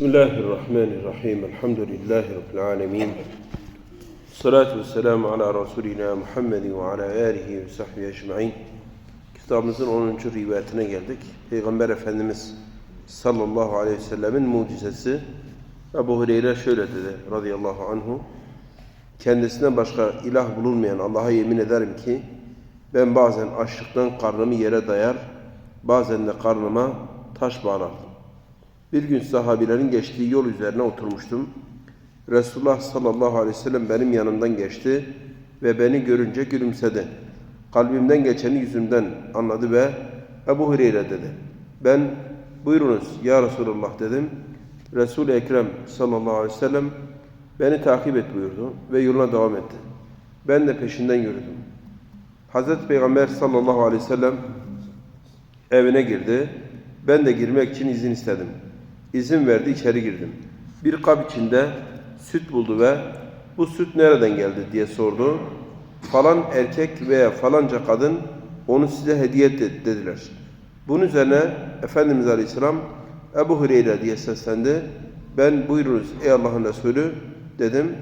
Bismillahirrahmanirrahim. Elhamdülillahi Rabbil alemin. Salatu vesselamu ala Resulina Muhammedin ve ala alihi ve sahbihi ecma'in. Kitabımızın 10. rivayetine geldik. Peygamber Efendimiz sallallahu aleyhi ve sellemin mucizesi Ebu Hureyre şöyle dedi radıyallahu anhu. Kendisine başka ilah bulunmayan Allah'a yemin ederim ki ben bazen açlıktan karnımı yere dayar, bazen de karnıma taş bağlardım. Bir gün sahabilerin geçtiği yol üzerine oturmuştum. Resulullah sallallahu aleyhi ve sellem benim yanımdan geçti ve beni görünce gülümsedi. Kalbimden geçeni yüzümden anladı ve Ebu Hureyre dedi. Ben buyurunuz ya Resulullah dedim. Resul-i Ekrem sallallahu aleyhi ve sellem beni takip et buyurdu ve yoluna devam etti. Ben de peşinden yürüdüm. Hazreti Peygamber sallallahu aleyhi ve sellem evine girdi. Ben de girmek için izin istedim. İzin verdi, içeri girdim. Bir kap içinde süt buldu ve bu süt nereden geldi diye sordu. Falan erkek veya falanca kadın onu size hediye etti dediler. Bunun üzerine Efendimiz Aleyhisselam Ebu Hureyre diye seslendi. Ben buyurunuz ey Allah'ın Resulü dedim.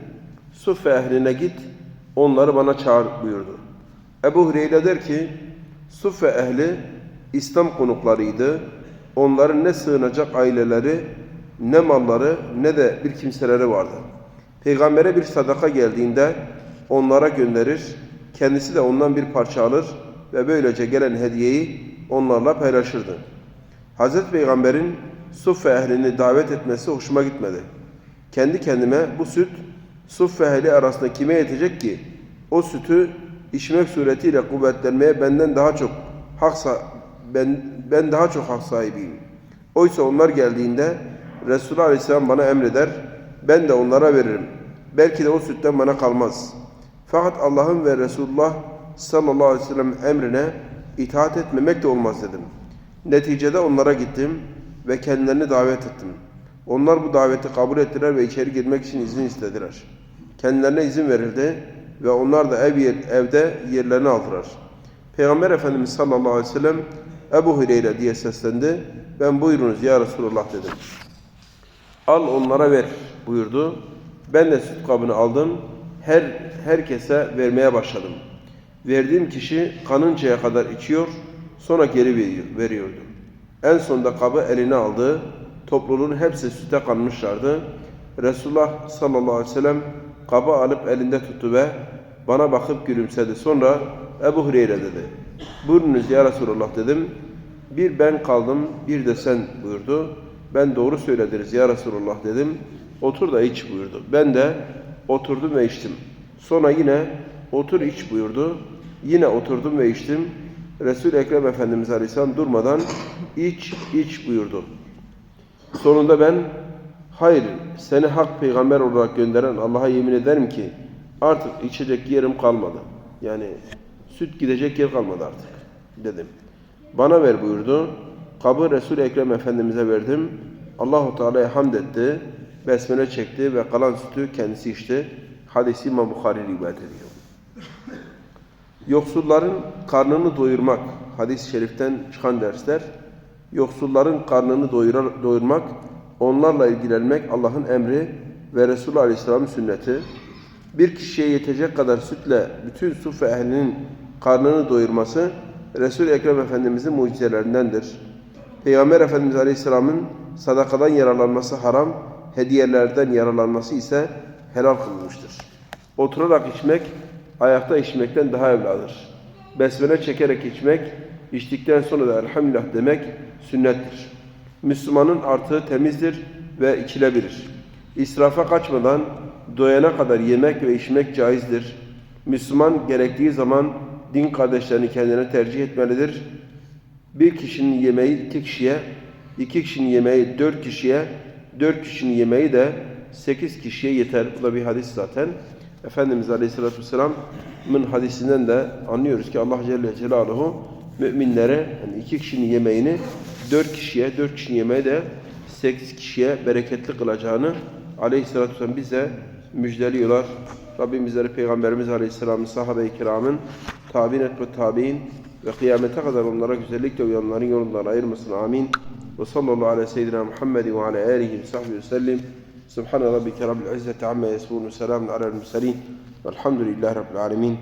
Suffe ehline git onları bana çağır buyurdu. Ebu Hureyre der ki Suffe ehli İslam konuklarıydı. Onların ne sığınacak aileleri, ne malları, ne de bir kimseleri vardı. Peygambere bir sadaka geldiğinde onlara gönderir, kendisi de ondan bir parça alır ve böylece gelen hediyeyi onlarla paylaşırdı. Hazreti Peygamber'in Suffe ehlini davet etmesi hoşuma gitmedi. Kendi kendime bu süt Suffe ehli arasında kime yetecek ki? O sütü içmek suretiyle kuvvetlenmeye benden daha çok hak ben, ben daha çok hak sahibiyim. Oysa onlar geldiğinde Resulullah Aleyhisselam bana emreder, ben de onlara veririm. Belki de o sütten bana kalmaz. Fakat Allah'ın ve Resulullah sallallahu aleyhi ve sellem emrine itaat etmemek de olmaz dedim. Neticede onlara gittim ve kendilerini davet ettim. Onlar bu daveti kabul ettiler ve içeri girmek için izin istediler. Kendilerine izin verildi ve onlar da ev yer, evde yerlerini aldılar. Peygamber Efendimiz sallallahu aleyhi ve sellem Ebu Hureyre diye seslendi. Ben buyurunuz ya Resulullah dedim. Al onlara ver buyurdu. Ben de süt kabını aldım. Her herkese vermeye başladım. Verdiğim kişi kanıncaya kadar içiyor, sonra geri veriyor, veriyordu. En sonunda kabı eline aldı. Topluluğun hepsi süte kanmışlardı. Resulullah sallallahu aleyhi ve sellem kabı alıp elinde tuttu ve bana bakıp gülümsedi. Sonra Ebu Hureyre dedi. Buyurunuz ya Resulullah dedim. Bir ben kaldım, bir de sen buyurdu. Ben doğru söylediniz ya Resulullah dedim. Otur da iç buyurdu. Ben de oturdum ve içtim. Sonra yine otur iç buyurdu. Yine oturdum ve içtim. Resul-i Ekrem Efendimiz Aleyhisselam durmadan iç iç buyurdu. Sonunda ben hayır seni hak peygamber olarak gönderen Allah'a yemin ederim ki artık içecek yerim kalmadı. Yani süt gidecek yer kalmadı artık dedim. Bana ver buyurdu. Kabı Resul Ekrem Efendimize verdim. Allahu Teala'ya hamd etti. Besmele çekti ve kalan sütü kendisi içti. Hadisi İmam Bukhari rivayet ediyor. Yoksulların karnını doyurmak, hadis-i şeriften çıkan dersler, yoksulların karnını doyurar, doyurmak, onlarla ilgilenmek Allah'ın emri ve Resulullah Aleyhisselam'ın sünneti. Bir kişiye yetecek kadar sütle bütün suffe ehlinin karnını doyurması Resul-i Ekrem Efendimizin mucizelerindendir. Peygamber Efendimiz Aleyhisselam'ın sadakadan yararlanması haram, hediyelerden yararlanması ise helal kılınmıştır. Oturarak içmek, ayakta içmekten daha evladır. Besmele çekerek içmek, içtikten sonra da elhamdülillah demek sünnettir. Müslümanın artığı temizdir ve içilebilir. İsrafa kaçmadan doyana kadar yemek ve içmek caizdir. Müslüman gerektiği zaman din kardeşlerini kendine tercih etmelidir. Bir kişinin yemeği iki kişiye, iki kişinin yemeği dört kişiye, dört kişinin yemeği de sekiz kişiye yeter. Bu da bir hadis zaten. Efendimiz Aleyhisselatü Vesselam'ın hadisinden de anlıyoruz ki Allah Celle Celaluhu müminlere yani iki kişinin yemeğini dört kişiye, dört kişinin yemeği de sekiz kişiye bereketli kılacağını Aleyhisselatü Vesselam bize müjdeliyorlar. Rabbim bizleri Peygamberimiz Aleyhisselam'ın sahabe-i kiramın tabi'in et ve tabi'in ve kıyamete kadar onlara güzellikle uyanların yolundan ayırmasın. Amin. Ve sallallahu ala seyyidina Muhammed ve ala alihi ve sahbihi ve sellim. Subhane rabbike rabbil izzeti amma yasifun ve selamun alel murselin. Velhamdülillahi rabbil alemin.